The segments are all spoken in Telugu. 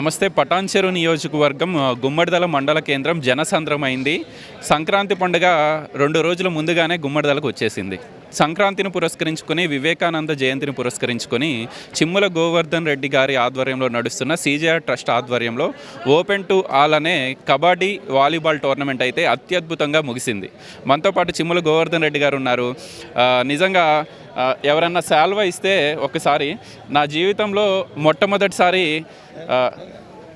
నమస్తే. పటాన్చెరు నియోజకవర్గం గుమ్మడిదల మండల కేంద్రం జనసంద్రమైంది. సంక్రాంతి పండుగ రెండు రోజుల ముందుగానే గుమ్మడిదలకు వచ్చేసింది. సంక్రాంతిని పురస్కరించుకొని వివేకానంద జయంతిని పురస్కరించుకొని చిమ్ముల గోవర్ధన్ రెడ్డి గారి ఆధ్వర్యంలో నడుస్తున్న సీజేఆర్ ట్రస్ట్ ఆధ్వర్యంలో ఓపెన్ టు ఆల్ అనే కబడ్డీ వాలీబాల్ టోర్నమెంట్ అయితే అత్యద్భుతంగా ముగిసింది. మనతో పాటు చిమ్ముల గోవర్ధన్ రెడ్డి గారు ఉన్నారు. నిజంగా ఎవరన్నా శాల్వా ఇస్తే ఒకసారి నా జీవితంలో మొట్టమొదటిసారి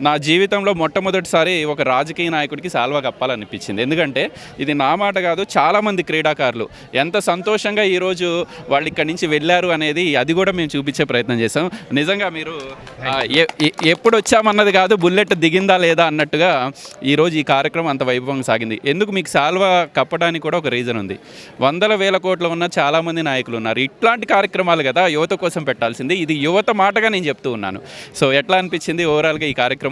నా జీవితంలో మొట్టమొదటిసారి ఒక రాజకీయ నాయకుడికి సాల్వా కప్పాలనిపించింది. ఎందుకంటే ఇది నా మాట కాదు చాలామంది క్రీడాకారులు ఎంత సంతోషంగా ఈరోజు వాళ్ళు ఇక్కడి నుంచి వెళ్ళారు అనేది అది కూడా మేము చూపించే ప్రయత్నం చేసాం నిజంగా మీరు ఎ- ఎప్పుడు వచ్చామన్నది కాదు బుల్లెట్ దిగిందా లేదా అన్నట్టుగా ఈరోజు ఈ కార్యక్రమం అంత వైభవంగా సాగింది. ఎందుకు మీకు సాల్వా కప్పడానికి కూడా ఒక రీజన్ ఉంది. వందల వేల కోట్ల ఉన్న చాలామంది నాయకులు ఉన్నారు. ఇట్లాంటి కార్యక్రమాలు కదా యువత కోసం పెట్టాల్సింది. ఇది యువత మాటగా నేను చెప్తూ ఉన్నాను. సో ఎట్లా అనిపించింది? ఓవరాల్గా ఈ కార్యక్రమం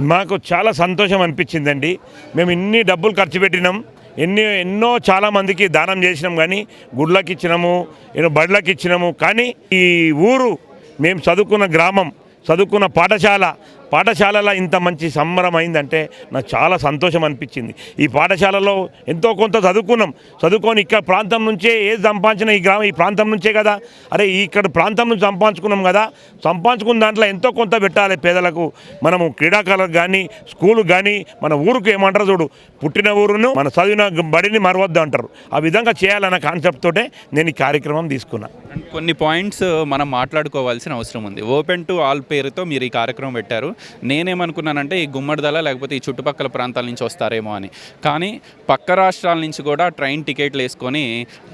మాకు చాలా సంతోషం అనిపించిందండి. మేము ఇన్ని డబ్బులు ఖర్చు పెట్టినాం. ఎన్ని ఎన్నో చాలామందికి దానం చేసినాం కానీ గుడ్లకి ఇచ్చినాము ఏదో బడులకి ఇచ్చినాము. కానీ ఈ ఊరు మేము చదువుకున్న గ్రామం చదువుకున్న పాఠశాల పాఠశాలలో ఇంత మంచి సంబరం అయిందంటే నాకు చాలా సంతోషం అనిపించింది. ఈ పాఠశాలలో ఎంతో కొంత చదువుకున్నాం. చదువుకొని ఇక్కడ ప్రాంతం నుంచే ఏది సంపాదించిన ఈ గ్రామం ఈ ప్రాంతం నుంచే కదా. అరే ఇక్కడ ప్రాంతం నుంచి సంపాదించుకున్నాం కదా. సంపాదించుకున్న దాంట్లో ఎంతో కొంత పెట్టాలి పేదలకు. మనము క్రీడాకారులకు కానీ స్కూలు కానీ మన ఊరుకు ఏమంటారు చూడు. పుట్టిన ఊరును మన చదివిన బడిని మరవద్దు అంటారు. ఆ విధంగా చేయాలన్న కాన్సెప్ట్ తోటే నేను ఈ కార్యక్రమం తీసుకున్నా. కొన్ని పాయింట్స్ మనం మాట్లాడుకోవాల్సిన అవసరం ఉంది. ఓపెన్ టు ఆల్ పేరుతో మీరు ఈ కార్యక్రమం పెట్టారు. నేనేమనుకున్నానంటే ఈ గుమ్మడిదల లేకపోతే ఈ చుట్టుపక్కల ప్రాంతాల నుంచి వస్తారేమో అని. కానీ పక్క రాష్ట్రాల నుంచి కూడా ట్రైన్ టికెట్లు వేసుకొని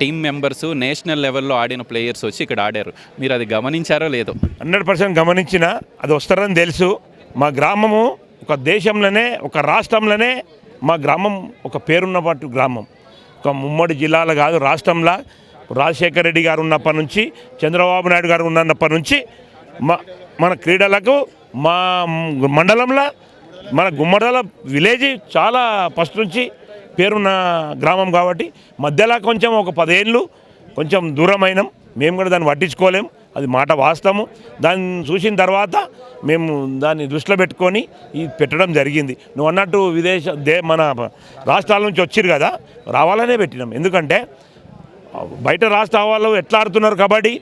టీం మెంబర్స్ నేషనల్ లెవెల్లో ఆడిన ప్లేయర్స్ వచ్చి ఇక్కడ ఆడారు. మీరు అది గమనించారో లేదో? హండ్రెడ్ పర్సెంట్ గమనించిన అది వస్తారని తెలుసు. మా గ్రామము ఒక దేశంలోనే ఒక రాష్ట్రంలోనే మా గ్రామం ఒక పేరున్నపాటు గ్రామం. ఒక ముమ్మడి జిల్లాలో కాదు రాష్ట్రంలో. రాజశేఖర రెడ్డి గారు ఉన్నప్పటి నుంచి చంద్రబాబు నాయుడు గారు ఉన్నప్పటి నుంచి మా మన క్రీడలకు మా మండలంలో మన గుమ్మడల విలేజ్ చాలా ఫస్ట్ నుంచి పేరున్న గ్రామం కాబట్టి మధ్యలో కొంచెం ఒక పదేళ్ళు కొంచెం దూరమైనం. మేము కూడా దాన్ని పట్టించుకోలేము అది మాట వాస్తవము. దాన్ని చూసిన తర్వాత మేము దాన్ని దృష్టిలో పెట్టుకొని ఇది పెట్టడం జరిగింది. నువ్వు అన్నట్టు విదేశ దే మన రాష్ట్రాల నుంచి వచ్చిరు కదా రావాలనే పెట్టినాం. ఎందుకంటే బయట రాష్ట్ర వాళ్ళు ఎట్లా ఆడుతున్నారు కబడ్డీ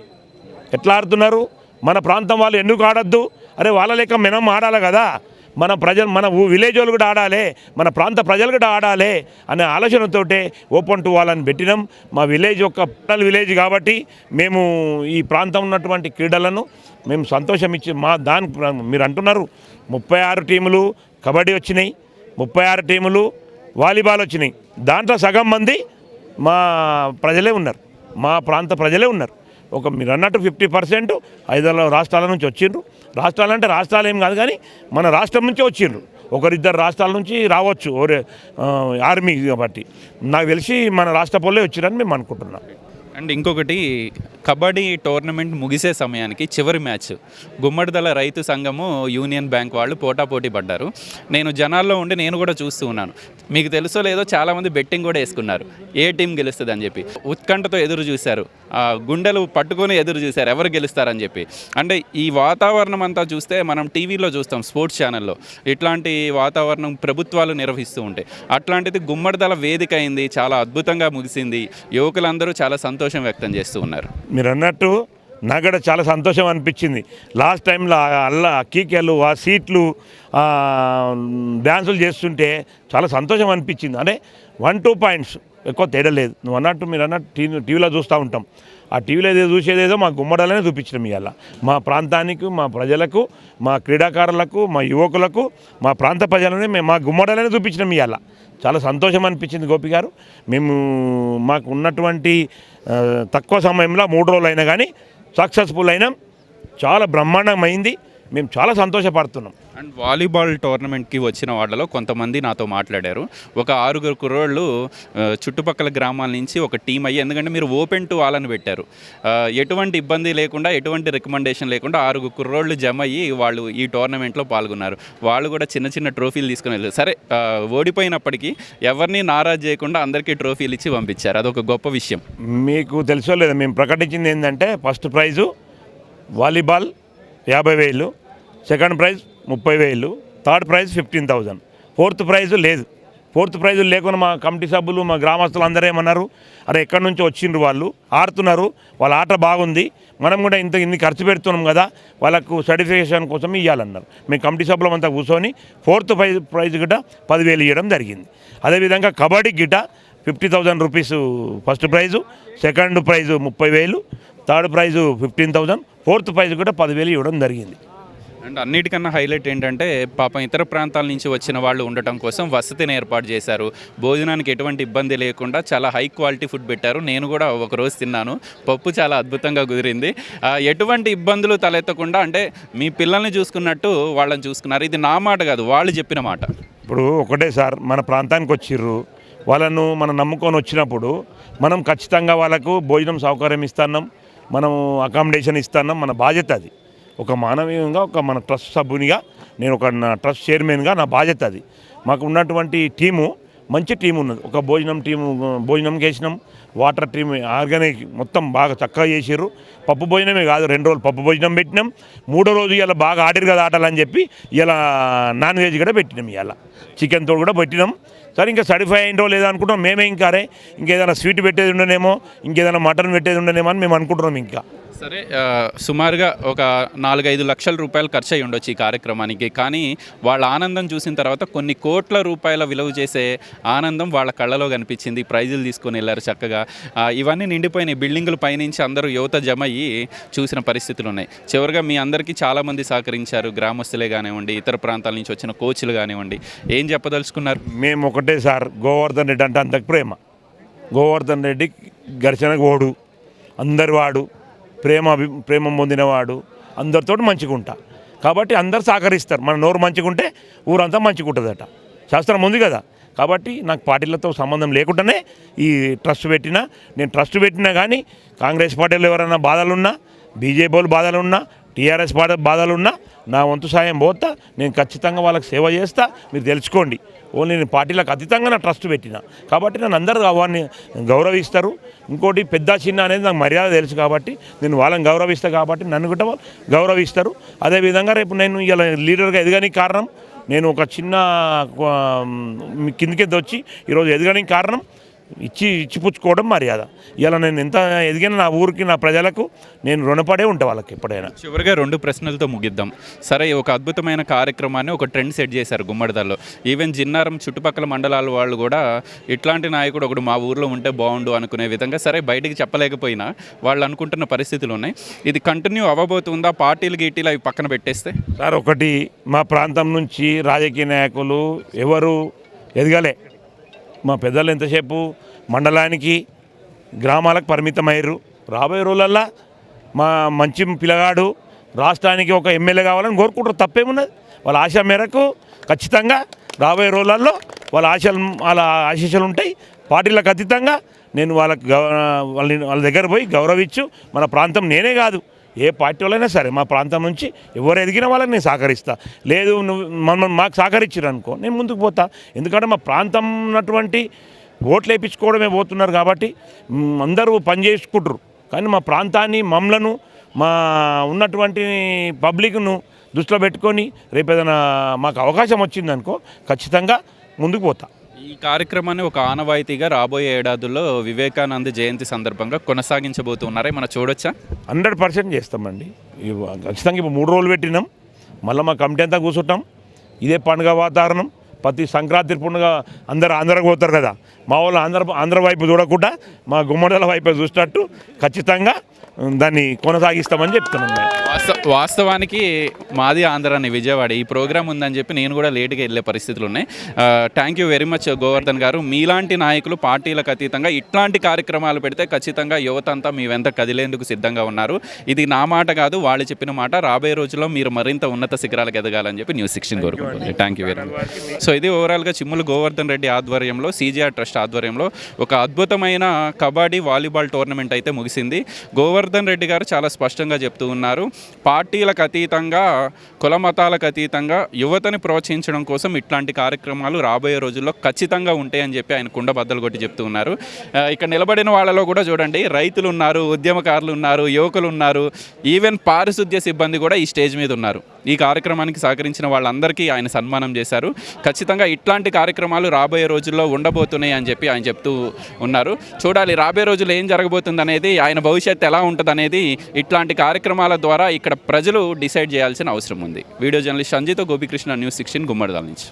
ఎట్లా ఆడుతున్నారు? మన ప్రాంతం వాళ్ళు ఎందుకు ఆడద్దు? అరే వాళ్ళ లెక్క మనం ఆడాలి కదా. మన ప్రజలు మన విలేజ్ వాళ్ళు కూడా ఆడాలి. మన ప్రాంత ప్రజలు కూడా ఆడాలి అనే ఆలోచనతోటే ఓపెన్ టు వాళ్ళని పెట్టినాం. మా విలేజ్ ఒక పిల్లల విలేజ్ కాబట్టి మేము ఈ ప్రాంతం ఉన్నటువంటి క్రీడలను మేము సంతోషం ఇచ్చి మా దాని మీరు అంటున్నారు ముప్పై ఆరు టీములు కబడ్డీ వచ్చినాయి ముప్పై ఆరు టీములు వాలీబాల్ వచ్చినాయి. దాంట్లో సగం మంది మా ప్రజలే ఉన్నారు. మా ప్రాంత ప్రజలే ఉన్నారు. ఒక మీరు అన్నట్టు ఫిఫ్టీ పర్సెంట్ ఐదారు రాష్ట్రాల నుంచి వచ్చిండ్రు. రాష్ట్రాలు అంటే రాష్ట్రాలు ఏం కాదు కానీ మన రాష్ట్రం నుంచే వచ్చిండ్రు. ఒకరిద్దరు రాష్ట్రాల నుంచి రావచ్చు ఆర్మీ కాబట్టి. నాకు తెలిసి మన రాష్ట్ర పొల్లే వచ్చిరని మేము అనుకుంటున్నాం. అండ్ ఇంకొకటి కబడ్డీ టోర్నమెంట్ ముగిసే సమయానికి చివరి మ్యాచ్. గుమ్మడిదల రైతు సంఘము యూనియన్ బ్యాంక్ వాళ్ళు పోటాపోటీ పడ్డారు. నేను జనాల్లో ఉండి నేను కూడా చూస్తూ ఉన్నాను. మీకు తెలుసో లేదో చాలామంది బెట్టింగ్ కూడా వేసుకున్నారు. ఏ టీం గెలుస్తుంది అని చెప్పి. ఉత్కంఠతో ఎదురు చూశారు. ఆ గుండెలు పట్టుకొని ఎదురు చూశారు. ఎవరు గెలుస్తారని చెప్పి. అంటే ఈ వాతావరణం అంతా చూస్తే మనం టీవీలో చూస్తాం స్పోర్ట్స్ ఛానల్లో. ఇట్లాంటి వాతావరణం ప్రభుత్వాలు నిర్వహిస్తూ ఉంటాయి అట్లాంటిది గుమ్మడిదల వేదిక అయింది చాలా అద్భుతంగా ముగిసింది. యువకులందరూ చాలా సంతోషం సంతోషం వ్యక్తం చేస్తూ ఉన్నారు. మీరు అన్నట్టు నాకు కూడా చాలా సంతోషం అనిపించింది. లాస్ట్ టైంలో అల్లా కీకెలు ఆ సీట్లు డ్యాన్సులు చేస్తుంటే చాలా సంతోషం అనిపించింది. అంటే వన్ టూ పాయింట్స్ ఎక్కువ తేడా లేదు. నువ్వు అన్నట్టు మీరు అన్నట్టు టీవీ టీవీలో చూస్తూ ఉంటాం. ఆ టీవీలో ఏదో చూసేదేదో మా గుమ్మడాలనే చూపించడం ఇవాళ మా ప్రాంతానికి మా ప్రజలకు మా క్రీడాకారులకు మా యువకులకు మా ప్రాంత ప్రజలనే మేము మా గుమ్మడాలనే చూపించడం ఇవాళ చాలా సంతోషం అనిపించింది గోపి గారు. మేము మాకు ఉన్నటువంటి తక్కువ సమయంలో మూడు రోజులు అయినా కానీ సక్సెస్ఫుల్ అయినాం. చాలా బ్రహ్మాండమైంది మేము చాలా సంతోషపడుతున్నాం. అండ్ వాలీబాల్ టోర్నమెంట్కి వచ్చిన వాళ్ళలో కొంతమంది నాతో మాట్లాడారు. ఒక ఆరుగురు కుర్రోళ్ళు చుట్టుపక్కల గ్రామాల నుంచి ఒక టీం అయ్యి ఎందుకంటే మీరు ఓపెన్ టు వాళ్ళని పెట్టారు. ఎటువంటి ఇబ్బంది లేకుండా ఎటువంటి రికమెండేషన్ లేకుండా ఆరుగురు కుర్రోళ్ళు జమ అయ్యి వాళ్ళు ఈ టోర్నమెంట్లో పాల్గొన్నారు. వాళ్ళు కూడా చిన్న చిన్న ట్రోఫీలు తీసుకుని వెళ్ళారు. సరే ఓడిపోయినప్పటికీ ఎవరిని నారాజ్ చేయకుండా అందరికీ ట్రోఫీలు ఇచ్చి పంపించారు. అదొక గొప్ప విషయం. మీకు తెలుసో లేదా మేము ప్రకటించింది ఏంటంటే ఫస్ట్ ప్రైజు వాలీబాల్ యాభై వేలు సెకండ్ ప్రైజ్ ముప్పై వేలు third prize fifteen thousand fourth prize లేదు. ఫోర్త్ ప్రైజ్ లేకుండా మా కమిటీ సభ్యులు మా గ్రామస్తులు అందరూ ఏమన్నారు? అరే ఎక్కడి నుంచి వచ్చిండ్రు వాళ్ళు? ఆడుతున్నారు. వాళ్ళ ఆట బాగుంది. మనం కూడా ఇంత ఇన్ని ఖర్చు పెడుతున్నాం కదా వాళ్ళకు సర్టిఫికేషన్ కోసం ఇవ్వాలన్నారు మేము కమిటీ సభ్యులం అంతా కూర్చొని ఫోర్త్ ప్రైజ్ ప్రైజ్ గిట పదివేలు ఇవ్వడం జరిగింది. అదేవిధంగా కబడ్డీ గిట fifty thousand rupees first prize second prize ముప్పై వేలు third prize fifteen thousand fourth prize కూడా పదివేలు ఇవ్వడం జరిగింది. అండ్ అన్నిటికన్నా హైలైట్ ఏంటంటే పాపం ఇతర ప్రాంతాల నుంచి వచ్చిన వాళ్ళు ఉండటం కోసం వసతిని ఏర్పాటు చేశారు. భోజనానికి ఎటువంటి ఇబ్బంది లేకుండా చాలా హై క్వాలిటీ ఫుడ్ పెట్టారు. నేను కూడా ఒకరోజు తిన్నాను. పప్పు చాలా అద్భుతంగా కుదిరింది. ఎటువంటి ఇబ్బందులు తలెత్తకుండా అంటే మీ పిల్లల్ని చూసుకున్నట్టు వాళ్ళని చూసుకున్నారు. ఇది నా మాట కాదు వాళ్ళు చెప్పిన మాట. ఇప్పుడు ఒకటే సార్ మన ప్రాంతానికి వచ్చిర్రు. వాళ్ళను మనం నమ్ముకొని వచ్చినప్పుడు మనం ఖచ్చితంగా వాళ్ళకు భోజనం సౌకర్యం ఇస్తున్నాం మనం అకామిడేషన్ ఇస్తున్నాం మన బాధ్యత అది. ఒక మానవీయంగా ఒక మన ట్రస్ట్ సభ్యునిగా నేను ఒక నా ట్రస్ట్ చైర్మన్గా నా బాధ్యత అది. మాకు ఉన్నటువంటి టీము మంచి టీం ఉన్నది. ఒక భోజనం టీము భోజనం చేసినాం. వాటర్ టీం ఆర్గానిక్ మొత్తం బాగా చక్కగా చేసారు పప్పు భోజనమే కాదు రెండు రోజులు పప్పు భోజనం పెట్టినాం. మూడో రోజు ఇలా బాగా ఆడిరు కదా ఆటలని చెప్పి ఇలా నాన్ వెజ్ కూడా పెట్టినాం ఇవాళ చికెన్తో కూడా పెట్టినాం. సరే ఇంకా సర్టిఫై అయిందో లేదా అనుకుంటాం మేమే ఇంకా అరే ఇంకేదైనా స్వీట్ పెట్టేది ఉండనేమో ఇంకేదైనా మటన్ పెట్టేది ఉండనేమో అని మేము అనుకుంటున్నాం ఇంకా. సరే సుమారుగా ఒక నాలుగైదు లక్షల రూపాయలు ఖర్చు అయి ఉండొచ్చు ఈ కార్యక్రమానికి. కానీ వాళ్ళ ఆనందం చూసిన తర్వాత కొన్ని కోట్ల రూపాయల విలువ చేసే ఆనందం వాళ్ళ కళ్ళలో కనిపించింది. ప్రైజులు తీసుకొని వెళ్ళారు చక్కగా. ఇవన్నీ నిండిపోయినాయి. బిల్డింగుల పైనుంచి అందరూ యువత జమ అయ్యి చూసిన పరిస్థితులు ఉన్నాయి చివరిగా మీ అందరికీ చాలామంది సహకరించారు. గ్రామస్తులే కానివ్వండి ఇతర ప్రాంతాల నుంచి వచ్చిన కోచ్లు కానివ్వండి. ఏం చెప్పదలుచుకున్నారు? మేము ఒకటే సార్ గోవర్ధన్ రెడ్డి అంటే అంతకు ప్రేమ. గోవర్ధన్ రెడ్డి ఘర్షణకు ఓడు. అందరు వాడు. ప్రేమ అభి- ప్రేమ పొందినవాడు. అందరితో మంచిగా ఉంటా కాబట్టి అందరు సహకరిస్తారు. మన నోరు మంచిగా ఉంటే ఊరంతా మంచిగా ఉంటుందట శాస్త్రం ఉంది కదా. కాబట్టి నాకు పార్టీలతో సంబంధం లేకుండానే ఈ ట్రస్ట్ పెట్టినా నేను ట్రస్ట్ పెట్టినా కానీ కాంగ్రెస్ పార్టీలో ఎవరైనా బాధలున్నా బీజేపీ వాళ్ళు బాధలున్నా టీఆర్ఎస్ బాధ బాధలున్నా నా వంతు సాయం పోతా నేను ఖచ్చితంగా వాళ్ళకి సేవ చేస్తా మీరు తెలుసుకోండి. ఓన్లీ నేను పార్టీలకు అతీతంగా నా ట్రస్ట్ పెట్టిన. కాబట్టి నన్ను అందరూ వాడిని గౌరవిస్తారు. ఇంకోటి పెద్ద చిన్న అనేది నాకు మర్యాద తెలుసు కాబట్టి నేను వాళ్ళని గౌరవిస్తాను కాబట్టి నన్ను కూడా గౌరవిస్తారు. అదేవిధంగా రేపు నేను ఇలా లీడర్గా ఎదగడానికి కారణం నేను ఒక చిన్న కిందికి వచ్చి ఈరోజు ఎదగడానికి కారణం ఇచ్చి ఇచ్చిపుచ్చుకోవడం మర్యాద. ఇలా నేను ఎంత ఎదిగిన నా ఊరికి నా ప్రజలకు నేను రుణపడే ఉంటా వాళ్ళకి ఎప్పుడైనా. చివరిగా రెండు ప్రశ్నలతో ముగిద్దాం. సరే ఒక అద్భుతమైన కార్యక్రమాన్ని ఒక ట్రెండ్ సెట్ చేశారు గుమ్మడిదల్లో. ఈవెన్ జిన్నారం చుట్టుపక్కల మండలాల వాళ్ళు కూడా ఇట్లాంటి నాయకుడు ఒకడు మా ఊర్లో ఉంటే బాగుండు అనుకునే విధంగా సరే బయటికి చెప్పలేకపోయినా వాళ్ళు అనుకుంటున్న పరిస్థితులు ఉన్నాయి. ఇది కంటిన్యూ అవ్వబోతుందా? పార్టీలు గీటీలు అవి పక్కన పెట్టేస్తే? సార్ ఒకటి మా ప్రాంతం నుంచి రాజకీయ నాయకులు ఎవరు ఎదగలే. మా పెద్దలు ఎంతసేపు మండలానికి గ్రామాలకు పరిమితమయ్యారు. రాబోయే రోజులల్లా మా మంచి పిల్లగాడు రాష్ట్రానికి ఒక ఎమ్మెల్యే కావాలని కోరుకుంటారు. తప్పేమున్నది? వాళ్ళ ఆశ మేరకు ఖచ్చితంగా రాబోయే రోజులలో వాళ్ళ ఆశలు వాళ్ళ ఆశీస్సులు ఉంటాయి. పార్టీలకు అతీతంగా నేను వాళ్ళకి గౌ వాళ్ళ వాళ్ళ దగ్గర పోయి గౌరవించు. మన ప్రాంతం నేనే కాదు. ఏ పార్టీ వాళ్ళైనా సరే మా ప్రాంతం నుంచి ఎవరు ఎదిగిన వాళ్ళకి నేను సహకరిస్తా. లేదు నువ్వు మనం మాకు సహకరించారు అనుకో నేను ముందుకు పోతా. ఎందుకంటే మా ప్రాంతం ఉన్నటువంటి ఓట్లు వేయించుకోవడమే పోతున్నారు కాబట్టి అందరూ పనిచేసుకుంటారు కానీ మా ప్రాంతాన్ని మమ్మలను మా ఉన్నటువంటి పబ్లిక్ను దృష్టిలో పెట్టుకొని రేపు ఏదైనా మాకు అవకాశం వచ్చిందనుకో ఖచ్చితంగా ముందుకు పోతా. ఈ కార్యక్రమాన్ని ఒక ఆనవాయితీగా రాబోయే ఏడాదుల్లో వివేకానంద జయంతి సందర్భంగా కొనసాగించబోతున్నారే. మనం చూడొచ్చా? హండ్రెడ్ పర్సెంట్ చేస్తామండి. ఖచ్చితంగా ఇప్పుడు మూడు రోజులు పెట్టినాం. మళ్ళీ మా కమిటీ అంతా కూర్చుంటాం. ఇదే పండుగ వాతావరణం. ప్రతి సంక్రాంతి పండుగ అందరు ఆంధ్రకు పోతారు కదా. మా వాళ్ళు ఆంధ్ర ఆంధ్ర వైపు చూడకుండా మా గుమ్మడల వైపు చూసినట్టు ఖచ్చితంగా దాన్ని కొనసాగిస్తామని చెప్తున్నాం వాస్త వాస్తవానికి మాది ఆంధ్రాని విజయవాడ. ఈ ప్రోగ్రామ్ ఉందని చెప్పి నేను కూడా లేట్గా వెళ్ళే పరిస్థితులు ఉన్నాయి. Thank you very much Govardhan గారు. మీలాంటి నాయకులు పార్టీలకు అతీతంగా ఇట్లాంటి కార్యక్రమాలు పెడితే ఖచ్చితంగా యువత అంతా మీ వెంట కదిలేందుకు సిద్ధంగా ఉన్నారు. ఇది నా మాట కాదు వాళ్ళు చెప్పిన మాట. రాబోయే రోజుల్లో మీరు మరింత ఉన్నత శిఖరాలకు ఎదగాలని చెప్పి న్యూస్ సిక్స్టీన్ కోరుకుంటుంది. Thank you very much so ఇది ఓవరాల్గా చిమ్ములు గోవర్ధన్ రెడ్డి ఆధ్వర్యంలో సీజీఆర్ ట్రస్ట్ ఆధ్వర్యంలో ఒక అద్భుతమైన కబడ్డీ వాలీబాల్ టోర్నమెంట్ అయితే ముగిసింది. గోవర్ధన్ జనార్దన్ రెడ్డి గారు చాలా స్పష్టంగా చెప్తూ ఉన్నారు. పార్టీలకు అతీతంగా కుల మతాలకు అతీతంగా యువతని ప్రోత్సహించడం కోసం ఇట్లాంటి కార్యక్రమాలు రాబోయే రోజుల్లో ఖచ్చితంగా ఉంటాయని చెప్పి ఆయన కుండబద్దలు కొట్టి చెప్తూ ఉన్నారు. ఇక్కడ నిలబడిన వాళ్ళలో కూడా చూడండి రైతులు ఉన్నారు ఉద్యమకారులు ఉన్నారు యువకులు ఉన్నారు ఈవెన్ పారిశుద్ధ్య సిబ్బంది కూడా ఈ స్టేజ్ మీద ఉన్నారు. ఈ కార్యక్రమానికి సహకరించిన వాళ్ళందరికీ ఆయన సన్మానం చేశారు. ఖచ్చితంగా ఇట్లాంటి కార్యక్రమాలు రాబోయే రోజుల్లో ఉండబోతున్నాయి అని చెప్పి ఆయన చెప్తూ ఉన్నారు. చూడాలి రాబోయే రోజుల్లో ఏం జరగబోతుంది అనేది ఆయన భవిష్యత్తు ఎలా ఉంటుంది అనేది ఇట్లాంటి కార్యక్రమాల ద్వారా ఇక్కడ ప్రజలు డిసైడ్ చేయాల్సిన అవసరం ఉంది. వీడియో జర్నలిస్ట్ సంజీతో గోపికృష్ణ న్యూస్ సిక్స్టీన్ గుమ్మడిదాల నుంచి.